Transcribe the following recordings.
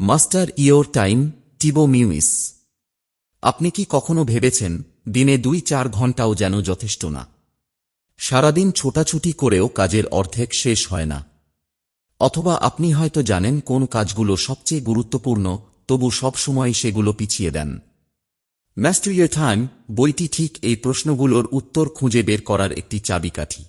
Master your time, টিবো মিউইস। আপনি কি কখনো ভেবেছেন, দিনে দুই চার ঘন্টাও যেন যথেষ্ট না? সারাদিন ছোটাছুটি করেও কাজের অর্ধেক শেষ হয় না। অথবা আপনি হয়তো জানেন কোন কাজগুলো সবচেয়ে গুরুত্বপূর্ণ, তবু সবসময় সেগুলো পিছিয়ে দেন। ম্যাস্টার ইয়োর টাইম, বইটি ঠিক এই প্রশ্নগুলোর উত্তর খুঁজে বের করার একটি চাবিকাঠি।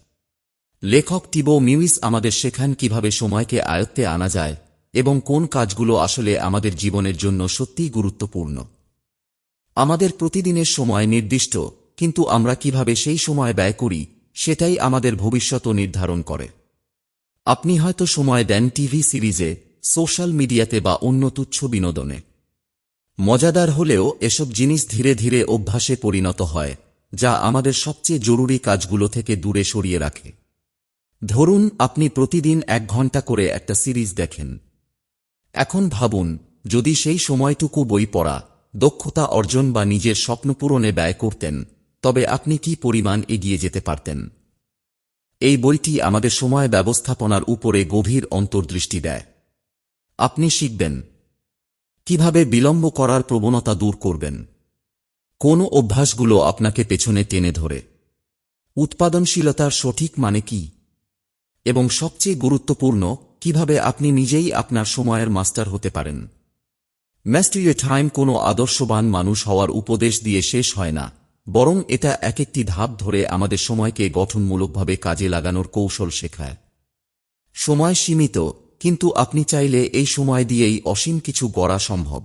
লেখক টিবো মিউইস আমাদের শেখান কীভাবে সময়কে আয়ত্তে আনা যায় এবং কোন কাজগুলো আসলে আমাদের জীবনের জন্য সত্যিই গুরুত্বপূর্ণ। আমাদের প্রতিদিনের সময় নির্দিষ্ট, কিন্তু আমরা কীভাবে সেই সময় ব্যয় করি, সেটাই আমাদের ভবিষ্যৎ নির্ধারণ করে। আপনি হয়তো সময় দেন টিভি সিরিজে, সোশ্যাল মিডিয়াতে বা অন্য তুচ্ছ বিনোদনে। মজাদার হলেও এসব জিনিস ধীরে ধীরে অভ্যাসে পরিণত হয়, যা আমাদের সবচেয়ে জরুরি কাজগুলো থেকে দূরে সরিয়ে রাখে। ধরুন, আপনি প্রতিদিন এক ঘণ্টা করে একটা সিরিজ দেখেন। এখন ভাবুন, যদি সেই সময়টুকু বই পড়া, দক্ষতা অর্জন বা নিজের স্বপ্ন পূরণে ব্যয় করতেন, তবে আপনি কি পরিমাণ এগিয়ে যেতে পারতেন? এই বইটি আমাদের সময় ব্যবস্থাপনার উপরে গভীর অন্তর্দৃষ্টি দেয়। আপনি শিখবেন। কীভাবে বিলম্ব করার প্রবণতা দূর করবেন। কোন অভ্যাসগুলো আপনাকে পেছনে টেনে ধরে? উৎপাদনশীলতার সঠিক মানে কি? এবং সবচেয়ে গুরুত্বপূর্ণ কীভাবে আপনি নিজেই আপনার সময়ের মাস্টার হতে পারেন? ম্যাস্টার টাইম কোনো আদর্শবান মানুষ হওয়ার উপদেশ দিয়ে শেষ হয় না। বরং এটা এক একটি ধাপ ধরে আমাদের সময়কে গঠনমূলকভাবে কাজে লাগানোর কৌশল শেখায়। সময় সীমিত, কিন্তু আপনি চাইলে এই সময় দিয়েই অসীম কিছু গড়া সম্ভব।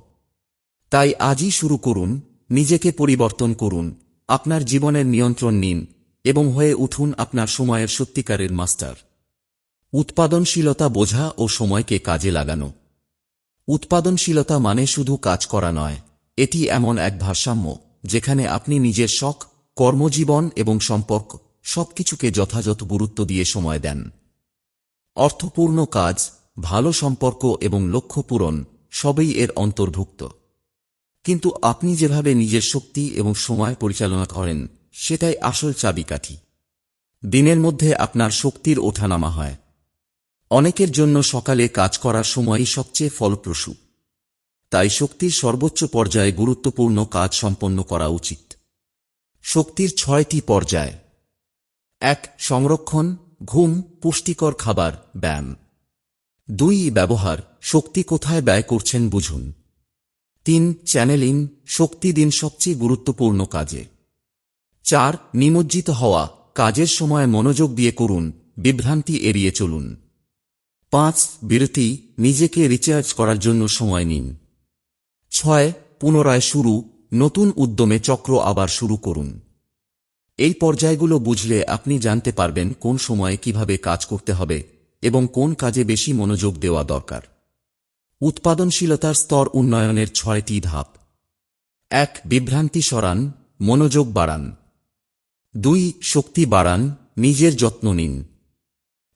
তাই আজই শুরু করুন, নিজেকে পরিবর্তন করুন, আপনার জীবনের নিয়ন্ত্রণ নিন, এবং হয়ে উঠুন আপনার সময়ের সত্যিকারের মাস্টার। উৎপাদনশীলতা বোঝা ও সময়কে কাজে লাগানো। উৎপাদনশীলতা মানে শুধু কাজ করা নয়, এটি এমন এক ভারসাম্য, যেখানে আপনি নিজের শখ, কর্মজীবন এবং সম্পর্ক সবকিছুকে যথাযথ গুরুত্ব দিয়ে সময় দেন। অর্থপূর্ণ কাজ, ভালো সম্পর্ক এবং লক্ষ্য পূরণ সবই এর অন্তর্ভুক্ত। কিন্তু আপনি যেভাবে নিজের শক্তি এবং সময় পরিচালনা করেন, সেটাই আসল চাবিকাঠি। দিনের মধ্যে আপনার শক্তির ওঠানামা হয়। অনেকের জন্য সকালে কাজ করার সময়ই সবচেয়ে ফলপ্রসূ। তাই শক্তির সর্বোচ্চ পর্যায়ে গুরুত্বপূর্ণ কাজ সম্পন্ন করা উচিত। শক্তির ছয়টি পর্যায়। এক, সংরক্ষণ, ঘুম, পুষ্টিকর খাবার, ব্যায়াম। দুই, ব্যবহার, শক্তি কোথায় ব্যয় করছেন বুঝুন। তিন, চ্যানেলিং, শক্তি দিন সবচেয়ে গুরুত্বপূর্ণ কাজে। চার, নিমজ্জিত হওয়া, কাজের সময় মনোযোগ দিয়ে করুন, বিভ্রান্তি এড়িয়ে চলুন। পাঁচ বিরতি নিজেকে রিচার্জ করার জন্য সময় নিন। ছয়, পুনরায় শুরু, নতুন উদ্যমে চক্র আবার শুরু করুন। এই পর্যায়গুলো বুঝলে আপনি জানতে পারবেন কোন সময়ে কীভাবে কাজ করতে হবে এবং কোন কাজে বেশি মনোযোগ দেওয়া দরকার। উৎপাদনশীলতার স্তর উন্নয়নের ছয়টি ধাপ। এক, বিভ্রান্তি সরান, মনোযোগ বাড়ান। দুই, শক্তি বাড়ান, নিজের যত্ন নিন।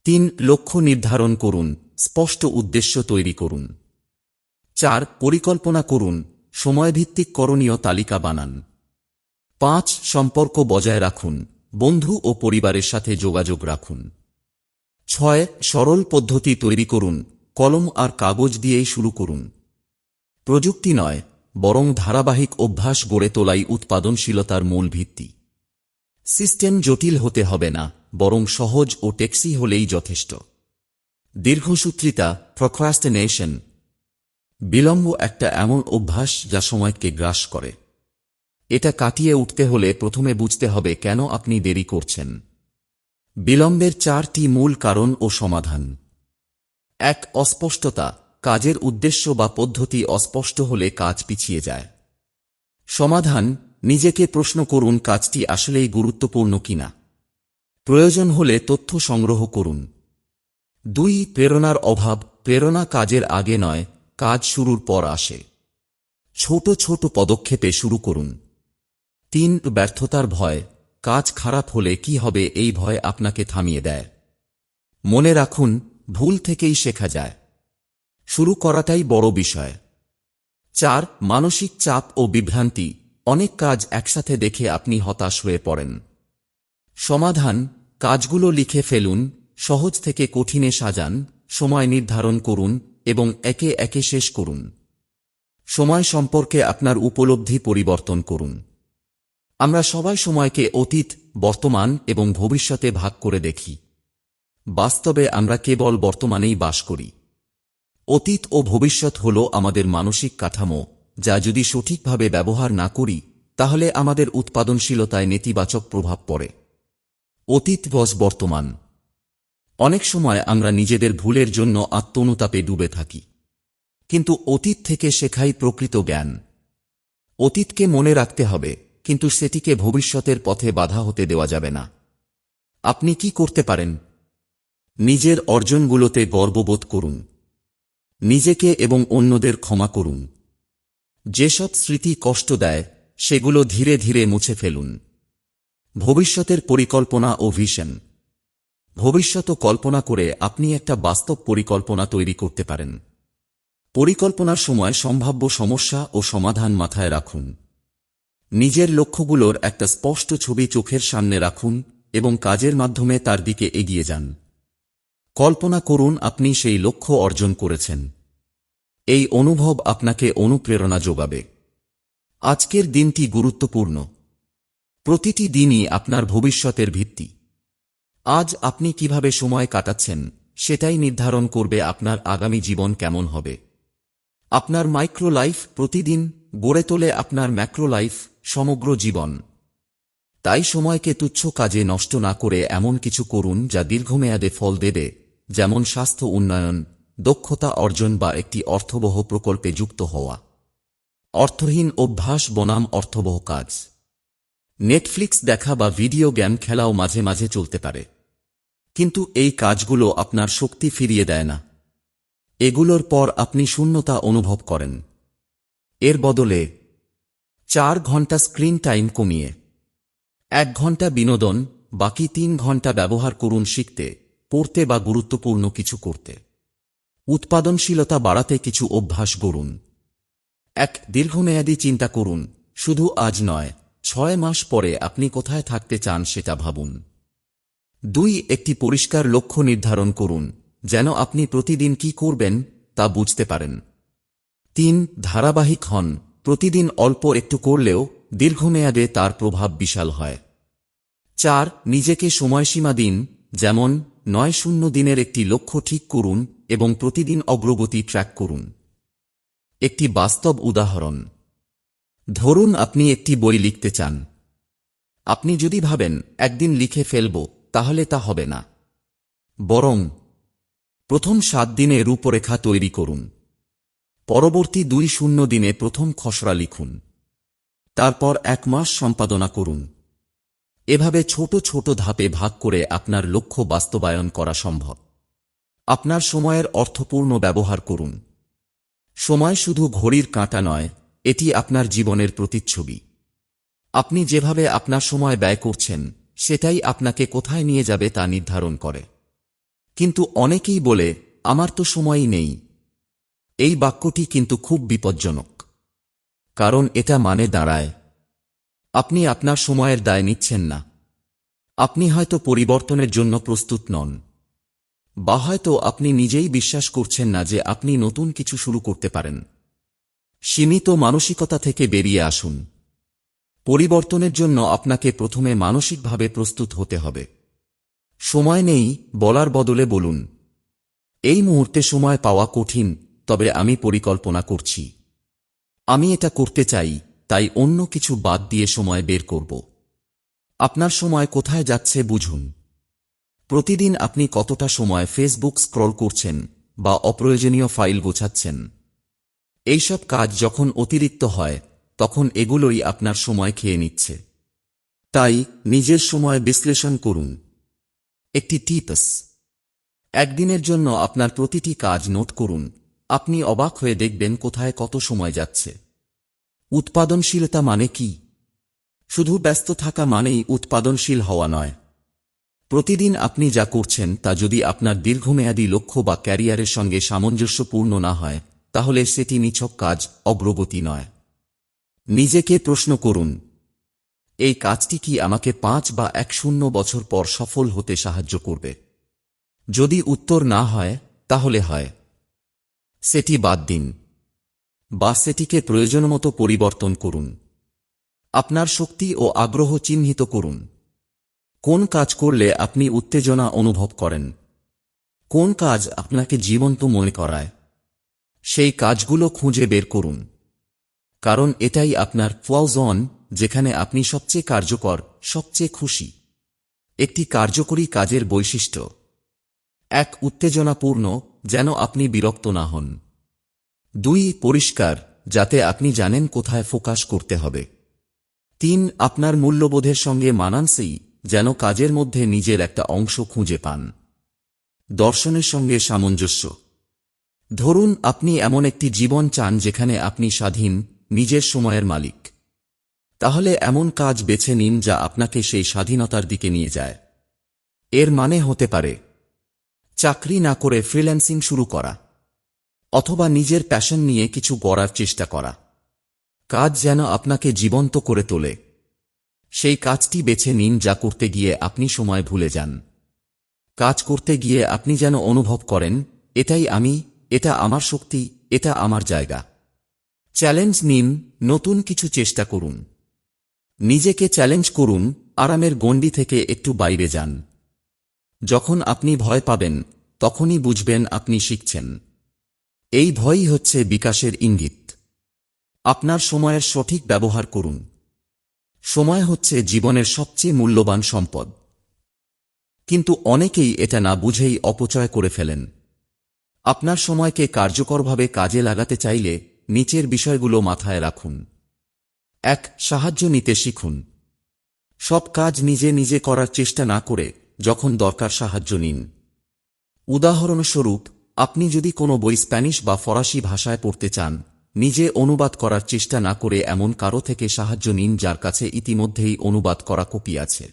তিন লক্ষ্য নির্ধারণ করুন, স্পষ্ট উদ্দেশ্য তৈরি করুন। চার, পরিকল্পনা করুন, সময়ভিত্তিক করণীয় তালিকা বানান। পাঁচ, সম্পর্ক বজায় রাখুন, বন্ধু ও পরিবারের সাথে যোগাযোগ রাখুন। ছয়, সরল পদ্ধতি তৈরি করুন, কলম আর কাগজ দিয়েই শুরু করুন। প্রযুক্তি নয়, বরং ধারাবাহিক অভ্যাস গড়ে তোলাই উৎপাদনশীলতার মূল ভিত্তি। সিস্টেম জটিল হতে হবে না বরং সহজ ও টেক্সি হলেই যথেষ্ট। দীর্ঘসূত্রিতা প্রক্রাস্টিনেশন বিলম্ব একটা এমন অভ্যাস যা সময়কে গ্রাস করে। এটা কাটিয়ে উঠতে হলে প্রথমে বুঝতে হবে কেন আপনি দেরি করছেন। বিলম্বের চারটি মূল কারণ ও সমাধান। এক, অস্পষ্টতা, কাজের উদ্দেশ্য বা পদ্ধতি অস্পষ্ট হলে কাজ পিছিয়ে যায়। সমাধান, নিজেকে প্রশ্ন করুন কাজটি আসলেই গুরুত্বপূর্ণ কিনা। প্রয়োজন হলে তথ্য সংগ্রহ করুন। দুই, প্রেরণার অভাব প্রেরণা কাজের আগে নয়, কাজ শুরুর পর আসে। ছোট ছোট পদক্ষেপে শুরু করুন। তিন, ব্যর্থতার ভয়, কাজ খারাপ হলে কি হবে এই ভয় আপনাকে থামিয়ে দেয়। মনে রাখুন, ভুল থেকেই শেখা যায়। শুরু করাটাই বড় বিষয়। চার, মানসিক চাপ ও বিভ্রান্তি, অনেক কাজ একসাথে দেখে আপনি হতাশ হয়ে পড়েন। সমাধান কাজগুলো লিখে ফেলুন, সহজ থেকে কঠিনে সাজান, সময় নির্ধারণ করুন এবং একে একে শেষ করুন। সময় সম্পর্কে আপনার উপলব্ধি পরিবর্তন করুন। আমরা সবাই সময়কে অতীত, বর্তমান এবং ভবিষ্যতে ভাগ করে দেখি। বাস্তবে আমরা কেবল বর্তমানেই বাস করি। অতীত ও ভবিষ্যৎ হল আমাদের মানসিক কাঠামো, যা যদি সঠিকভাবে ব্যবহার না করি, তাহলে আমাদের উৎপাদনশীলতায় নেতিবাচক প্রভাব পড়ে। অতীত বস বর্তমান। অনেক সময় আমরা নিজেদের ভুলের জন্য আত্মনুতাপে ডুবে থাকি। কিন্তু অতীত থেকে শেখাই প্রকৃত জ্ঞান। অতীতকে মনে রাখতে হবে, কিন্তু সেটিকে ভবিষ্যতের পথে বাধা হতে দেওয়া যাবে না। আপনি কি করতে পারেন? নিজের অর্জনগুলোতে গর্ববোধ করুন। নিজেকে এবং অন্যদের ক্ষমা করুন। যেসব স্মৃতি কষ্ট দেয়, সেগুলো ধীরে ধীরে মুছে ফেলুন। ভবিষ্যতের পরিকল্পনা ও ভিশন। ভবিষ্যৎ কল্পনা করে আপনি একটা বাস্তব পরিকল্পনা তৈরি করতে পারেন। পরিকল্পনার সময় সম্ভাব্য সমস্যা ও সমাধান মাথায় রাখুন। নিজের লক্ষ্যগুলোর একটা স্পষ্ট ছবি চোখের সামনে রাখুন এবং কাজের মাধ্যমে তার দিকে এগিয়ে যান। কল্পনা করুন আপনি সেই লক্ষ্য অর্জন করেছেন। এই অনুভব আপনাকে অনুপ্রেরণা যোগাবে। আজকের দিনটি গুরুত্বপূর্ণ। প্রতিটি দিনই আপনার ভবিষ্যতের ভিত্তি। আজ আপনি কীভাবে সময় কাটাচ্ছেন, সেটাই নির্ধারণ করবে আপনার আগামী জীবন কেমন হবে। আপনার মাইক্রো লাইফ প্রতিদিন গড়ে তোলে আপনার ম্যাক্রো লাইফ সমগ্র জীবন। তাই সময়কে তুচ্ছ কাজে নষ্ট না করে এমন কিছু করুন যা দীর্ঘমেয়াদে ফল দেবে, যেমন স্বাস্থ্য উন্নয়ন, দক্ষতা অর্জন বা একটি অর্থবহ প্রকল্পে যুক্ত হওয়া। অর্থহীন অভ্যাস বনাম অর্থবহ কাজ। নেটফ্লিক্স দেখা বা ভিডিও গেম খেলাও মাঝে মাঝে চলতে পারে। কিন্তু এই কাজগুলো আপনার শক্তি ফিরিয়ে দেয় না। এগুলোর পর আপনি শূন্যতা অনুভব করেন। এর বদলে চার ঘণ্টা স্ক্রিন টাইম কমিয়ে, এক ঘণ্টা বিনোদন, বাকি তিন ঘণ্টা ব্যবহার করুন শিখতে, পড়তে বা গুরুত্বপূর্ণ কিছু করতে। উৎপাদনশীলতা বাড়াতে কিছু অভ্যাস গড়ুন। এক দীর্ঘমেয়াদী চিন্তা করুন, শুধু আজ নয় ছয় মাস পরে আপনি কোথায় থাকতে চান সেটা ভাবুন। দুই, একটি পরিষ্কার লক্ষ্য নির্ধারণ করুন, যেন আপনি প্রতিদিন কি করবেন তা বুঝতে পারেন। তিন, ধারাবাহিক হন, প্রতিদিন অল্প একটু করলেও দীর্ঘমেয়াদে তার প্রভাব বিশাল হয়। চার, নিজেকে সময়সীমা দিন, যেমন নয় শূন্য দিনের একটি লক্ষ্য ঠিক করুন এবং প্রতিদিন অগ্রগতি ট্র্যাক করুন। একটি বাস্তব উদাহরণ। ধরুন আপনি একটি বই লিখতে চান। আপনি যদি ভাবেন, একদিন লিখে ফেলব, তাহলে তা হবে না। বরং, প্রথম সাত দিনে রূপরেখা তৈরি করুন। পরবর্তী দুই শূন্য দিনে প্রথম খসড়া লিখুন। তারপর এক মাস সম্পাদনা করুন। এভাবে ছোট ছোট ধাপে ভাগ করে আপনার লক্ষ্য বাস্তবায়ন করা সম্ভব। আপনার সময়ের অর্থপূর্ণ ব্যবহার করুন। সময় শুধু ঘড়ির কাঁটা নয় এটি আপনার জীবনের প্রতিচ্ছবি। আপনি যেভাবে আপনার সময় ব্যয় করছেন, সেটাই আপনাকে কোথায় নিয়ে যাবে তা নির্ধারণ করে। কিন্তু অনেকেই বলে, আমার তো সময়ই নেই। এই বাক্যটি কিন্তু খুব বিপজ্জনক। কারণ এটা মানে দাঁড়ায়। আপনি আপনার সময়ের দায় নিচ্ছেন না। আপনি হয়তো পরিবর্তনের জন্য প্রস্তুত নন। বা হয়তো আপনি নিজেই বিশ্বাস করছেন না যে আপনি নতুন কিছু শুরু করতে পারেন। সীমিত মানসিকতা থেকে বেরিয়ে আসুন। পরিবর্তনের জন্য আপনাকে প্রথমে মানসিকভাবে প্রস্তুত হতে হবে। সময় নেই বলার বদলে বলুন। এই মুহূর্তে সময় পাওয়া কঠিন, তবে আমি পরিকল্পনা করছি। আমি এটা করতে চাই, তাই অন্য কিছু বাদ দিয়ে সময় বের করব। আপনার সময় কোথায় যাচ্ছে বুঝুন। প্রতিদিন আপনি কতটা সময় ফেসবুক স্ক্রল করছেন বা অপ্রয়োজনীয় ফাইল গোছাচ্ছেন? এইসব কাজ যখন অতিরিক্ত হয়, তখন এগুলোই আপনার সময় খেয়ে নিচ্ছে। তাই নিজের সময় বিশ্লেষণ করুন। একটি টিপস। একদিনের জন্য আপনার প্রতিটি কাজ নোট করুন। আপনি অবাক হয়ে দেখবেন কোথায় কত সময় যাচ্ছে। উৎপাদনশীলতা মানে কি? শুধু ব্যস্ত থাকা মানেই উৎপাদনশীল হওয়া নয়। প্রতিদিন আপনি যা করছেন তা যদি আপনার দীর্ঘমেয়াদী লক্ষ্য বা ক্যারিয়ারের সঙ্গে সামঞ্জস্যপূর্ণ না হয় তাহলে সেটি নিছক কাজ অগ্রগতি নয়। নিজেকে প্রশ্ন করুন, এই কাজটি কি আমাকে পাঁচ বা এক শূন্য বছর পর সফল হতে সাহায্য করবে? যদি উত্তর না হয়, তাহলে হয়। সেটি বাদ দিন বা সেটিকে প্রয়োজন মতো পরিবর্তন করুন। আপনার শক্তি ও আগ্রহ চিহ্নিত করুন। কোন কাজ করলে আপনি উত্তেজনা অনুভব করেন? কোন কাজ আপনাকে জীবন্ত মনে করায়? সেই কাজগুলো খুঁজে বের করুন। কারণ এটাই আপনার ফ্লাউজন যেখানে আপনি সবচেয়ে কার্যকর, সবচেয়ে খুশি। একটি কার্যকরী কাজের বৈশিষ্ট্য। এক, উত্তেজনাপূর্ণ, যেন আপনি বিরক্ত না হন। দুই, পরিষ্কার, যাতে আপনি জানেন কোথায় ফোকাস করতে হবে। তিন, আপনার মূল্যবোধের সঙ্গে মানানসেই, যেন কাজের মধ্যে নিজের একটা অংশ খুঁজে পান। দর্শনের সঙ্গে সামঞ্জস্য। ধরুন আপনি এমন একটি জীবন চান যেখানে আপনি স্বাধীন, নিজের সময়ের মালিক। তাহলে এমন কাজ বেছে নিন যা আপনাকে সেই স্বাধীনতার দিকে নিয়ে যায়। এর মানে হতে পারে, চাকরি না করে ফ্রিল্যান্সিং শুরু করা, অথবা নিজের প্যাশন নিয়ে কিছু গড়ার চেষ্টা করা। কাজ যেন আপনাকে জীবন্ত করে তোলে। সেই কাজটি বেছে নিন যা করতে গিয়ে আপনি সময় ভুলে যান। কাজ করতে গিয়ে আপনি যেন অনুভব করেন, এটাই আমি এটা আমার শক্তি, এটা আমার জায়গা। চ্যালেঞ্জ নিন, নতুন কিছু চেষ্টা করুন। নিজেকে চ্যালেঞ্জ করুন, আরামের গণ্ডি থেকে একটু বাইরে যান। যখন আপনি ভয় পাবেন, তখনই বুঝবেন আপনি শিখছেন। এই ভয়ই হচ্ছে বিকাশের ইঙ্গিত। আপনার সময়ের সঠিক ব্যবহার করুন। সময় হচ্ছে জীবনের সবচেয়ে মূল্যবান সম্পদ। কিন্তু অনেকেই এটা না বুঝেই অপচয় করে ফেলেন। আপনার সময়কে কার্যকরভাবে কাজে লাগাতে চাইলে নিচের বিষয়গুলো মাথায় রাখুন। এক, সাহায্য নিতে শিখুন। সব কাজ নিজে নিজে করার চেষ্টা না করে যখন দরকার সাহায্য নিন। উদাহরণস্বরূপ, আপনি যদি কোনো বই স্প্যানিশ বা ফরাসি ভাষায় পড়তে চান, নিজে অনুবাদ করার চেষ্টা না করে এমন কারও থেকে সাহায্য নিন যার কাছে ইতিমধ্যেই অনুবাদ করা কপি আছে।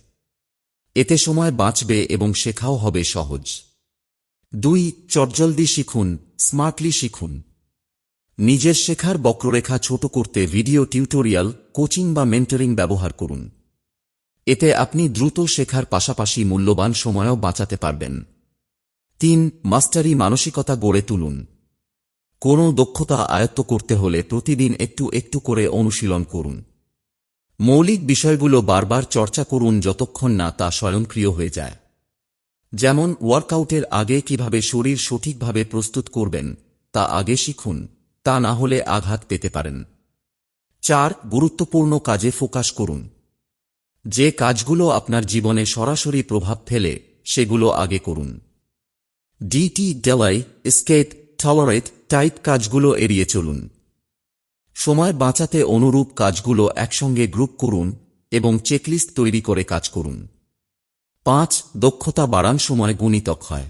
এতে সময় বাঁচবে এবং শেখাও হবে সহজ। দুই, চটজলদি শিখুন স্মার্টলি শিখুন। নিজের শেখার বক্ররেখা ছোট করতে ভিডিও টিউটোরিয়াল কোচিং বা মেন্টরিং ব্যবহার করুন। এতে আপনি দ্রুত শেখার পাশাপাশি মূল্যবান সময়ও বাঁচাতে পারবেন। তিন মাস্টারি মানসিকতা গড়ে তুলুন। কোনো দক্ষতা আয়ত্ত করতে হলে প্রতিদিন একটু একটু করে অনুশীলন করুন। মৌলিক বিষয়গুলো বারবার চর্চা করুন যতক্ষণ না তা স্বয়ংক্রিয় হয়ে যায়। যেমন ওয়ার্কআউটের আগে কীভাবে শরীর সঠিকভাবে প্রস্তুত করবেন, তা আগে শিখুন, তা না হলে আঘাত পেতে পারেন। চার, গুরুত্বপূর্ণ কাজে ফোকাস করুন। যে কাজগুলো আপনার জীবনে সরাসরি প্রভাব ফেলে, সেগুলো আগে করুন। ডিটি ডেলাই স্কেট টলারেট টাইপ কাজগুলো এড়িয়ে চলুন। সময় বাঁচাতে অনুরূপ কাজগুলো একসঙ্গে গ্রুপ করুন এবং চেকলিস্ট তৈরি করে কাজ করুন। পাঁচ দক্ষতা বাড়ান সময় গুণিতক হয়।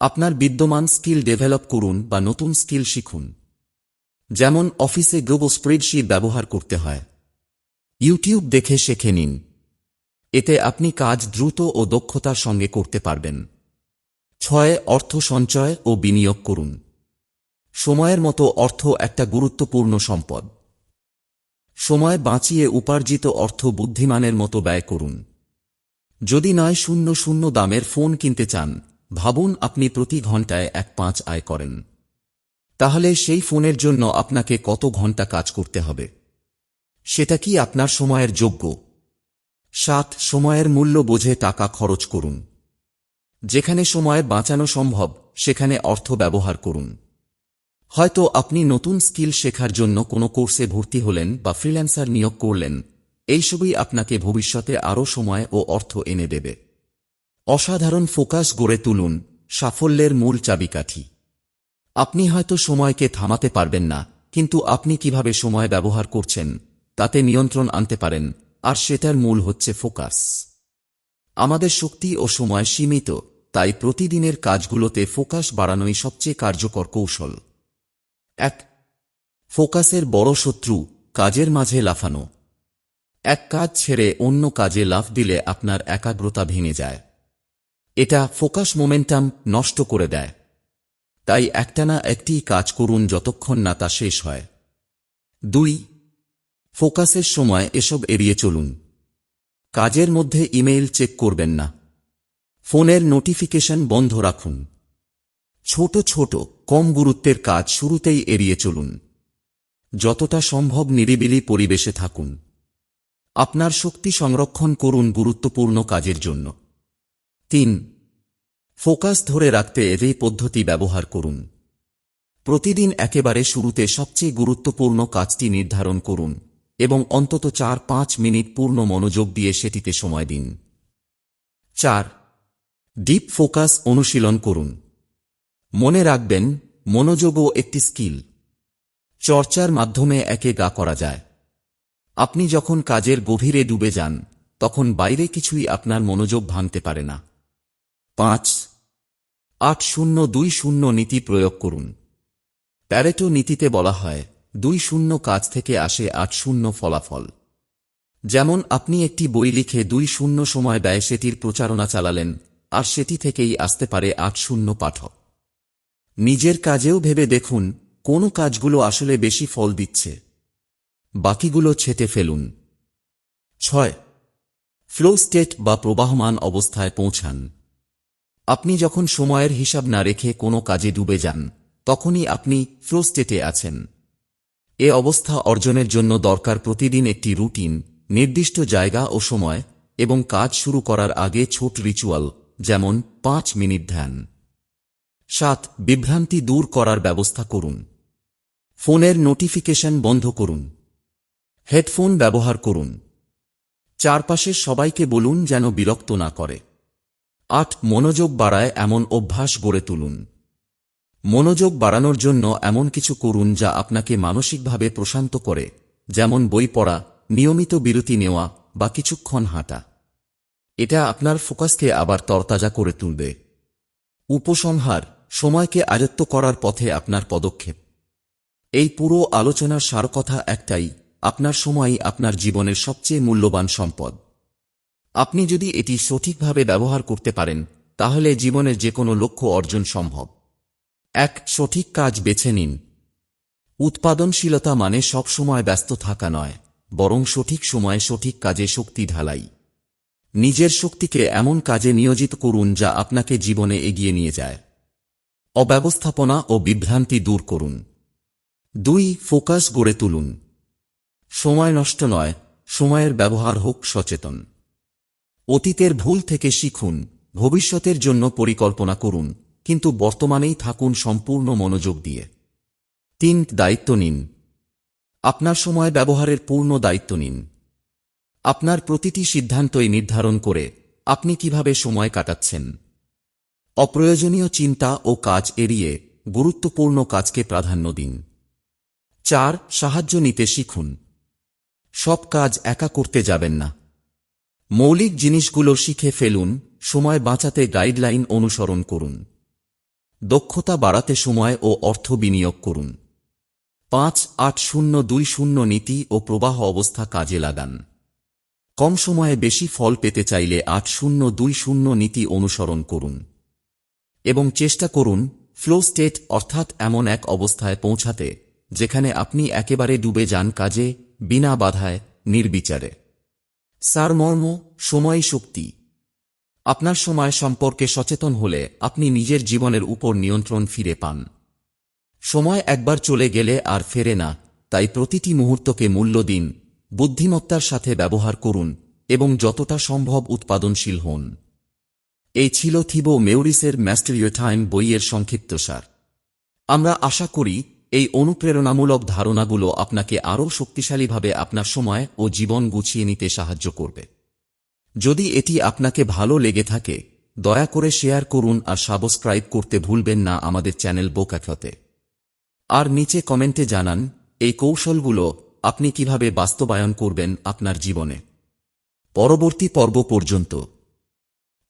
আপনার বিদ্যমান স্কিল ডেভেলপ করুন বা নতুন স্কিল শিখুন। যেমন অফিসে গ্লোবল স্প্রেডশিট ব্যবহার করতে হয়। ইউটিউব দেখে শেখে নিন। এতে আপনি কাজ দ্রুত ও দক্ষতার সঙ্গে করতে পারবেন। ছয়, অর্থ সঞ্চয় ও বিনিয়োগ করুন। সময়ের মতো অর্থ একটা গুরুত্বপূর্ণ সম্পদ। সময় বাঁচিয়ে উপার্জিত অর্থ বুদ্ধিমানের মতো ব্যয় করুন। যদি নয় শূন্য শূন্য দামের ফোন কিনতে চান, ভাবুন আপনি প্রতি ঘন্টায় এক পাঁচ আয় করেন। তাহলে সেই ফোনের জন্য আপনাকে কত ঘণ্টা কাজ করতে হবে? সেটা কি আপনার সময়ের যোগ্য? সাত, সময়ের মূল্য বোঝে টাকা খরচ করুন। যেখানে সময় বাঁচানো সম্ভব, সেখানে অর্থ ব্যবহার করুন। হয়তো আপনি নতুন স্কিল শেখার জন্য কোনো কোর্সে ভর্তি হলেন বা ফ্রিল্যান্সার নিয়োগ করলেন এইসবই আপনাকে ভবিষ্যতে আরও সময় ও অর্থ এনে দেবে। অসাধারণ ফোকাস গড়ে তুলুন সাফল্যের মূল চাবিকাঠি। আপনি হয়তো সময়কে থামাতে পারবেন না, কিন্তু আপনি কীভাবে সময় ব্যবহার করছেন, তাতে নিয়ন্ত্রণ আনতে পারেন, আর সেটার মূল হচ্ছে ফোকাস। আমাদের শক্তি ও সময় সীমিত, তাই প্রতিদিনের কাজগুলোতে ফোকাস বাড়ানোই সবচেয়ে কার্যকর কৌশল। এক, ফোকাসের বড় শত্রু কাজের মাঝে লাফানো। এক কাজ ছেড়ে অন্য কাজে লাফ দিলে আপনার একাগ্রতা ভেঙে যায়। এটা ফোকাস মোমেন্টাম নষ্ট করে দেয়। তাই একটানা একটি কাজ করুন যতক্ষণ না তা শেষ হয়। দুই, ফোকাসের সময় এসব এড়িয়ে চলুন। কাজের মধ্যে ইমেইল চেক করবেন না। ফোনের নোটিফিকেশন বন্ধ রাখুন। ছোট ছোট, কম গুরুত্বের কাজ শুরুতেই এড়িয়ে চলুন। যতটা সম্ভব নিরিবিলি পরিবেশে থাকুন। আপনার শক্তি সংরক্ষণ করুন গুরুত্বপূর্ণ কাজের জন্য। তিন, ফোকাস ধরে রাখতে এই পদ্ধতি ব্যবহার করুন। প্রতিদিন একেবারে শুরুতে সবচেয়ে গুরুত্বপূর্ণ কাজটি নির্ধারণ করুন এবং অন্তত চার পাঁচ মিনিট পূর্ণ মনোযোগ দিয়ে সেটিতে সময় দিন। চার, ডিপ ফোকাস অনুশীলন করুন। মনে রাখবেন, মনোযোগও একটি স্কিল। চর্চার মাধ্যমে একে গা করা যায়। আপনি যখন কাজের গভীরে ডুবে যান, তখন বাইরে কিছুই আপনার মনোযোগ ভাঙতে পারে না। পাঁচ, আট শূন্য দুই শূন্য নীতি প্রয়োগ করুন। প্যারেটো নীতিতে বলা হয়, দুই শূন্য কাজ থেকে আসে আট শূন্য ফলাফল। যেমন আপনি একটি বই লিখে দুই শূন্য সময় ব্যয় সেটির প্রচারণা চালালেন, আর সেটি থেকেই আসতে পারে আট শূন্য পাঠক। নিজের কাজেও ভেবে দেখুন, কোন কাজগুলো আসলে বেশি ফল দিচ্ছে। বাকিগুলো ছেটে ফেলুন। ছয়। ফ্লো স্টেট বা প্রবাহমান অবস্থায় পৌঁছান। আপনি যখন সময়ের হিসাব না রেখে কোনো কাজে ডুবে যান, তখনই আপনি ফ্লো স্টেটে আছেন। এ অবস্থা অর্জনের জন্য দরকার প্রতিদিন একটি রুটিন, নির্দিষ্ট জায়গা ও সময় এবং কাজ শুরু করার আগে ছোট রিচুয়াল, যেমন পাঁচ মিনিট ধ্যান। সাত। বিভ্রান্তি দূর করার ব্যবস্থা করুন। ফোনের নোটিফিকেশন বন্ধ করুন। হেডফোন ব্যবহার করুন। চারপাশের সবাইকে বলুন যেন বিরক্ত না করে। আট, মনোযোগ বাড়ায় এমন অভ্যাস গড়ে তুলুন। মনোযোগ বাড়ানোর জন্য এমন কিছু করুন যা আপনাকে মানসিকভাবে প্রশান্ত করে, যেমন বই পড়া, নিয়মিত বিরতি নেওয়া বা কিছুক্ষণ হাঁটা। এটা আপনার ফোকাসকে আবার তরতাজা করে তুলবে। উপসংহার, সময়কে আয়ত্ত করার পথে আপনার পদক্ষেপ। এই পুরো আলোচনার সার কথা একটাই আপনার সময়ই আপনার জীবনের সবচেয়ে মূল্যবান সম্পদ। আপনি যদি এটি সঠিকভাবে ব্যবহার করতে পারেন, তাহলে জীবনের যে কোনো লক্ষ্য অর্জন সম্ভব। এক, সঠিক কাজ বেছে নিন। উৎপাদনশীলতা মানে সব সময় ব্যস্ত থাকা নয়, বরং সঠিক সময়ে সঠিক কাজে শক্তি ঢালাই। নিজের শক্তিকে এমন কাজে নিয়োজিত করুন যা আপনাকে জীবনে এগিয়ে নিয়ে যায়। অব্যবস্থাপনা ও বিভ্রান্তি দূর করুন। দুই, ফোকাস গড়ে তুলুন। সময় নষ্ট নয়, সময়ের ব্যবহার হোক সচেতন। অতীতের ভুল থেকে শিখুন, ভবিষ্যতের জন্য পরিকল্পনা করুন, কিন্তু বর্তমানেই থাকুন সম্পূর্ণ মনোযোগ দিয়ে। তিন, দায়িত্ব নিন। আপনার সময় ব্যবহারের পূর্ণ দায়িত্ব নিন। আপনার প্রতিটি সিদ্ধান্তই নির্ধারণ করে আপনি কীভাবে সময় কাটাচ্ছেন। অপ্রয়োজনীয় চিন্তা ও কাজ এড়িয়ে গুরুত্বপূর্ণ কাজকে প্রাধান্য দিন। চার, সাহায্য নিতে শিখুন। সব কাজ একা করতে যাবেন না। মৌলিক জিনিসগুলো শিখে ফেলুন, সময় বাঁচাতে গাইডলাইন অনুসরণ করুন। দক্ষতা বাড়াতে সময় ও অর্থ বিনিয়োগ করুন। পাঁচ আট শূন্য দুই শূন্য নীতি ও প্রবাহ অবস্থা কাজে লাগান। কম সময়ে বেশি ফল পেতে চাইলে আট শূন্য দুই শূন্য নীতি অনুসরণ করুন। এবং চেষ্টা করুন, ফ্লো স্টেট অর্থাৎ এমন এক অবস্থায় পৌঁছাতে। যেখানে আপনি একেবারে ডুবে যান কাজে, বিনা বাধায়, নির্বিচারে। সারমর্ম সময় শক্তি। আপনার সময় সম্পর্কে সচেতন হলে আপনি নিজের জীবনের উপর নিয়ন্ত্রণ ফিরে পান। সময় একবার চলে গেলে আর ফেরে না, তাই প্রতিটি মুহূর্তকে মূল্য দিন, বুদ্ধিমত্তার সাথে ব্যবহার করুন এবং যতটা সম্ভব উৎপাদনশীল হন। এই ছিল থিবো মেউরিসের ম্যাস্টেরিও টাইম বইয়ের সংক্ষিপ্তসার আমরা আশা করি এই অনুপ্রেরণামূলক ধারণাগুলো আপনাকে আরও শক্তিশালীভাবে আপনার সময় ও জীবন গুছিয়ে নিতে সাহায্য করবে। যদি এটি আপনাকে ভালো লেগে থাকে, দয়া করে শেয়ার করুন আর সাবস্ক্রাইব করতে ভুলবেন না আমাদের চ্যানেল বোকাখতে। আর নিচে কমেন্টে জানান, এই কৌশলগুলো আপনি কীভাবে বাস্তবায়ন করবেন আপনার জীবনে। পরবর্তী পর্ব পর্যন্ত।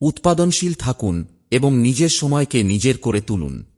উৎপাদনশীল থাকুন এবং নিজের সময়কে নিজের করে তুলুন।